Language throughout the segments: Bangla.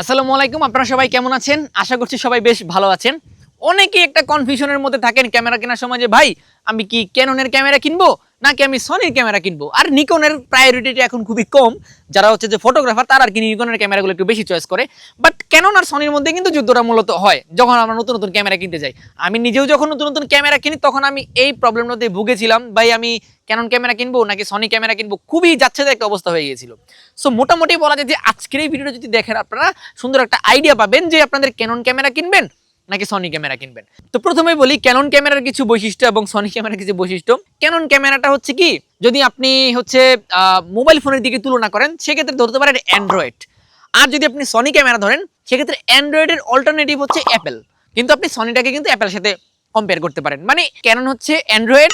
আসসালামু আলাইকুম, আপনারা সবাই কেমন আছেন? আশা করছি সবাই বেশ ভালো আছেন। অনেকেই একটা কনফিউশনের মধ্যে থাকেন ক্যামেরা কেনার সময় যে, ভাই, আমি কি ক্যাননের ক্যামেরা কিনবো? নাকি আমি সনির ক্যামেরা কিনবো? আর নিকনের প্রায়োরিটিটা এখন খুবই কম। যারা হচ্ছে যে ফটোগ্রাফার তারা আর কি নিকনের ক্যামেরাগুলো একটু বেশি চয়েস করে। বাট ক্যানন আর সনির মধ্যে কিন্তু যুদ্ধটা মূলত হয়, যখন আমরা নতুন নতুন ক্যামেরা কিনতে যাই। আমি নিজেও যখন নতুন নতুন ক্যামেরা কিনি, তখন আমি এই প্রবলেমটাতে ভুগেছিলাম, ভাই আমি ক্যানন ক্যামেরা কিনবো নাকি সনি ক্যামেরা কিনবো? খুবই যাচ্ছে একটা অবস্থা হয়ে গিয়েছিল। সো মোটামুটি বলা যায় যে আজকের এই ভিডিওটা যদি দেখেন আপনারা, সুন্দর একটা আইডিয়া পাবেন যে আপনাদের ক্যানন ক্যামেরা কিনবেন। নাকি সনি ক্যামেরা কিনবেন? তো প্রথমে বলি ক্যানন ক্যামেরার কিছু বৈশিষ্ট্য এবং সনি ক্যামেরার কিছু বৈশিষ্ট্য। ক্যানন ক্যামেরাটা হচ্ছে কি, যদি আপনি হচ্ছে মোবাইল ফোনের দিকে তুলনা করেন, সেক্ষেত্রে ধরতে পারেন অ্যান্ড্রয়েড আর যদি আপনি সনি ক্যামেরা ধরেন, সেক্ষেত্রে অ্যান্ড্রয়েডের অল্টারনেটিভ হচ্ছে অ্যাপেল কিন্তু আপনি সনিটাকে কিন্তু অ্যাপেলের সাথে কম্পেয়ার করতে পারেন। মানে ক্যানন হচ্ছে অ্যান্ড্রয়েড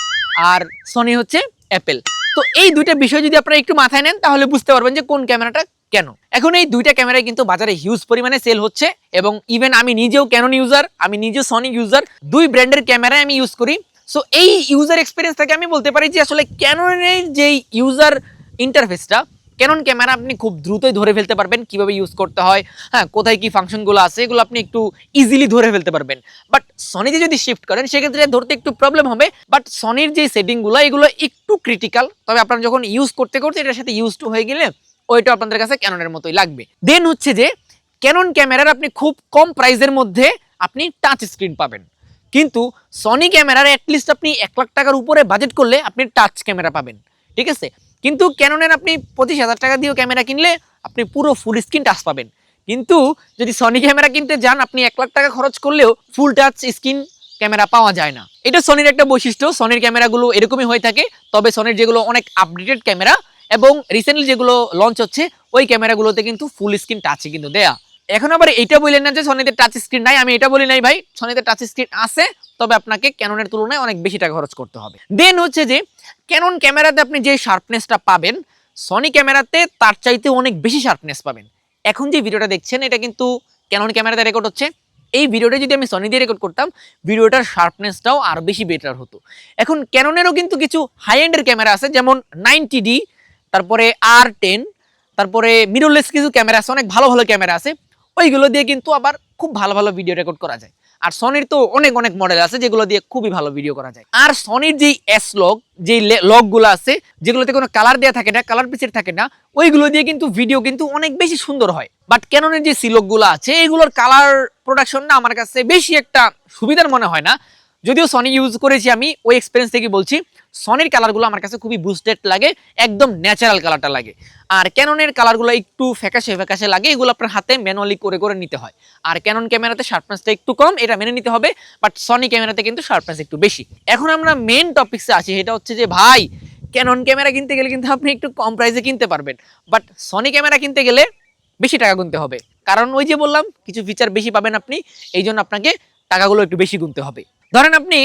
আর সনি হচ্ছে অ্যাপেল তো এই দুইটা বিষয় যদি আপনারা একটু মাথায় নেন, তাহলে বুঝতে পারবেন যে কোন ক্যামেরাটা কেন? এখন এই দুইটা ক্যামেরাই কিন্তু বাজারে হিউজ পরিমাণে সেল হচ্ছে এবং ইভেন আমি নিজেও ক্যানন ইউজার আমি নিজেও সনি ইউজার দুই ব্র্যান্ডের ক্যামেরাই আমি ইউজ করি। সো এই ইউজার এক্সপিরিয়েন্স থেকে আমি বলতে পারি যে আসলে ক্যাননের যেই ইউজার ইন্টারফেসটা ক্যানন ক্যামেরা আপনি খুব দ্রুতই ধরে ফেলতে পারবেন, কীভাবে ইউজ করতে হয় হ্যাঁ কোথায় কি ফাংশনগুলো আছে, এগুলো আপনি একটু ইজিলি ধরে ফেলতে পারবেন। বাট সনিতে যদি শিফট করেন, সেক্ষেত্রে ধরতে একটু প্রবলেম হবে। বাট সনির যে সেটিংগুলো এগুলো একটু ক্রিটিক্যাল তবে আপনার যখন ইউজ করতে করতে এটার সাথে ইউজ টু হয়ে গেলে ওইটা আপনাদের কাছে ক্যাননের মতোই লাগবে। দেন হচ্ছে যে ক্যানন ক্যামেরার আপনি খুব কম প্রাইসের মধ্যে আপনি টাচ স্ক্রিন পাবেন। কিন্তু সনি ক্যামেরার অ্যাটলিস্ট আপনি এক লাখ টাকার উপরে বাজেট করলে আপনি টাচ ক্যামেরা পাবেন। ঠিক আছে? কিন্তু ক্যাননের আপনি পঁচিশ হাজার টাকা দিয়েও ক্যামেরা কিনলে আপনি পুরো ফুল স্ক্রিন টাচ পাবেন। কিন্তু যদি সনি ক্যামেরা কিনতে যান, আপনি এক লাখ টাকা খরচ করলেও ফুল টাচ স্ক্রিন ক্যামেরা পাওয়া যায় না। এটা সনির একটা বৈশিষ্ট্য। সনির ক্যামেরাগুলো এরকমই হয়ে থাকে। তবে সনির যেগুলো অনেক আপডেটেড ক্যামেরা এবং রিসেন্টলি যেগুলো লঞ্চ হচ্ছে, ওই ক্যামেরাগুলোতে কিন্তু ফুল স্ক্রিন টাচে কিন্তু দেয়া। এখন আবার এইটা বললেন না যে সনিতে টাচ স্ক্রিন নাই, আমি এটা বলি নাই ভাই। সনিতে টাচ স্ক্রিন আছে, তবে আপনাকে ক্যাননের তুলনায় অনেক বেশি টাকা খরচ করতে হবে। দেন হচ্ছে যে ক্যানন ক্যামেরাতে আপনি যে শার্পনেসটা পাবেন সনি ক্যামেরাতে তার চাইতে অনেক বেশি শার্পনেস পাবেন। এখন যে ভিডিওটা দেখছেন, এটা কিন্তু ক্যানন ক্যামেরাতে রেকর্ড হচ্ছে। এই ভিডিওটা যদি আমি সনি দিয়ে রেকর্ড করতাম ভিডিওটার শার্পনেসটাও আরও বেশি বেটার হতো। এখন ক্যাননেরও কিন্তু কিছু হাই এন্ডের ক্যামেরা আছে, যেমন নাইনটি ডি তারপরে আর টেন তারপরে মিররলেস কিছু ক্যামেরা আছে, অনেক ভালো ভালো ক্যামেরা আছে। ওইগুলো দিয়ে কিন্তু আবার খুব ভালো ভালো ভিডিও রেকর্ড করা যায়। আর সনির তো অনেক অনেক মডেল আছে যেগুলো দিয়ে খুবই ভালো ভিডিও করা যায়। আর সনির যেই এস লগ যেই লগগুলো আছে, যেগুলোতে কোনো কালার দেওয়া থাকে না কালার পিসের থাকে না, ওইগুলো দিয়ে কিন্তু ভিডিও কিন্তু অনেক বেশি সুন্দর হয়। বাট ক্যাননের যে সিলকগুলো আছে, এগুলোর কালার প্রোডাকশনটা আমার কাছে বেশি একটা সুবিধার মনে হয় না। যদিও সনি ইউজ করেছি আমি, ওই এক্সপিরিয়েন্স থেকে বলছি সনির কালারগুলো আমার কাছে খুবই বুস্টেড লাগে, একদম ন্যাচারাল কালারটা লাগে। আর ক্যাননের কালারগুলো একটু ফ্যাকাশে ফ্যাকাশে লাগে, এগুলো আপনার হাতে ম্যানুয়ালি করে করে নিতে হয়। আর ক্যানন ক্যামেরাতে শার্পনেসটা একটু কম, এটা মেনে নিতে হবে বাট সনি ক্যামেরাতে কিন্তু শার্পনেস একটু বেশি। এখন আমরা মেন টপিক্সে আছি, সেটা হচ্ছে যে, ভাই ক্যানন ক্যামেরা কিনতে গেলে কিন্তু আপনি একটু কম প্রাইসে কিনতে পারবেন। বাট সনি ক্যামেরা কিনতে গেলে বেশি টাকা গুনতে হবে। কারণ ওই যে বললাম, কিছু ফিচার বেশি পাবেন আপনি এই জন্য আপনাকে টাকাগুলো একটু বেশি গুনতে হবে। ধরেন আপনি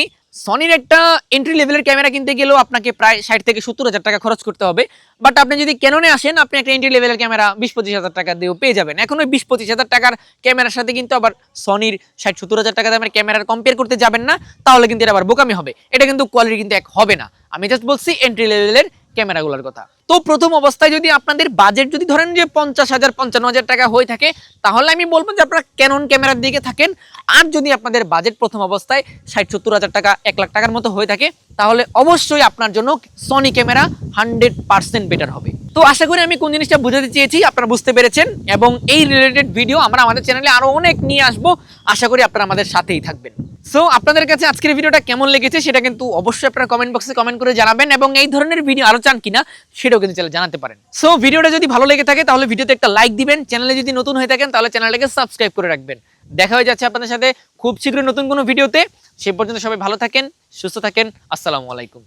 সনির একটা এন্ট্রি লেভেলের ক্যামেরা কিনতে গেলেও আপনাকে প্রায় ষাট থেকে সত্তর হাজার টাকা খরচ করতে হবে। বাট আপনি যদি কেননে আসেন, আপনি একটা এন্ট্রি লেভেলের ক্যামেরা বিশ পঁচিশ হাজার টাকা দিয়েও পেয়ে যাবেন। এখন ওই বিশ পঁচিশ হাজার টাকার ক্যামেরার সাথে কিন্তু আবার সনির ষাট সত্তর হাজার টাকা দামের ক্যামেরার কম্পেয়ার করতে যাবেন না, তাহলে কিন্তু এটা আবার বোকামি হবে। এটা কিন্তু কোয়ালিটি কিন্তু এক হবে না। আমি জাস্ট বলছি এন্ট্রি লেভেলের ক্যামেরাগুলোর কথা। তো প্রথম অবস্থায় যদি আপনাদের বাজেট যদি ধরেন যে পঞ্চাশ হাজার, পঞ্চান্ন হাজার টাকা হয়ে থাকে, তাহলে আমি বলব যে আপনারা ক্যানন ক্যামেরার দিকে থাকেন। আর যদি আপনাদের বাজেট প্রথম অবস্থায় ষাট, সত্তর হাজার টাকা, এক লাখ টাকার মতো হয়ে থাকে, তাহলে অবশ্যই আপনার জন্য Sony camera hundred percent better হবে। তো আশা করি আমি কোন জিনিসটা বুঝাতে চেয়েছি, আপনারা বুঝতে পেরেছেন। এবং এই রিলেটেড ভিডিও আমরা আমাদের চ্যানেলে আরও অনেক নিয়ে আসব। আশা করি আপনারা আমাদের সাথেই থাকবেন। সো আপনাদের কাছে আজকের ভিডিওটা কেমন লেগেছে সেটা কিন্তু অবশ্যই আপনারা কমেন্ট বক্সে কমেন্ট করে জানাবেন এবং এই ধরনের ভিডিও আরও চান কিনা সেটাও কিন্তু চাইলে জানাতে পারেন। সো ভিডিওটা যদি ভালো লেগে থাকে তাহলে ভিডিওতে একটা লাইক দিবেন। চ্যানেলে যদি নতুন হয়ে থাকেন তাহলে চ্যানেলটাকে সাবস্ক্রাইব করে রাখবেন। দেখা হয়ে যাচ্ছে আপনাদের সাথে খুব শীঘ্রই নতুন কোনো ভিডিওতে সে পর্যন্ত সবাই ভালো থাকেন, সুস্থ থাকেন। আসসালামু আলাইকুম।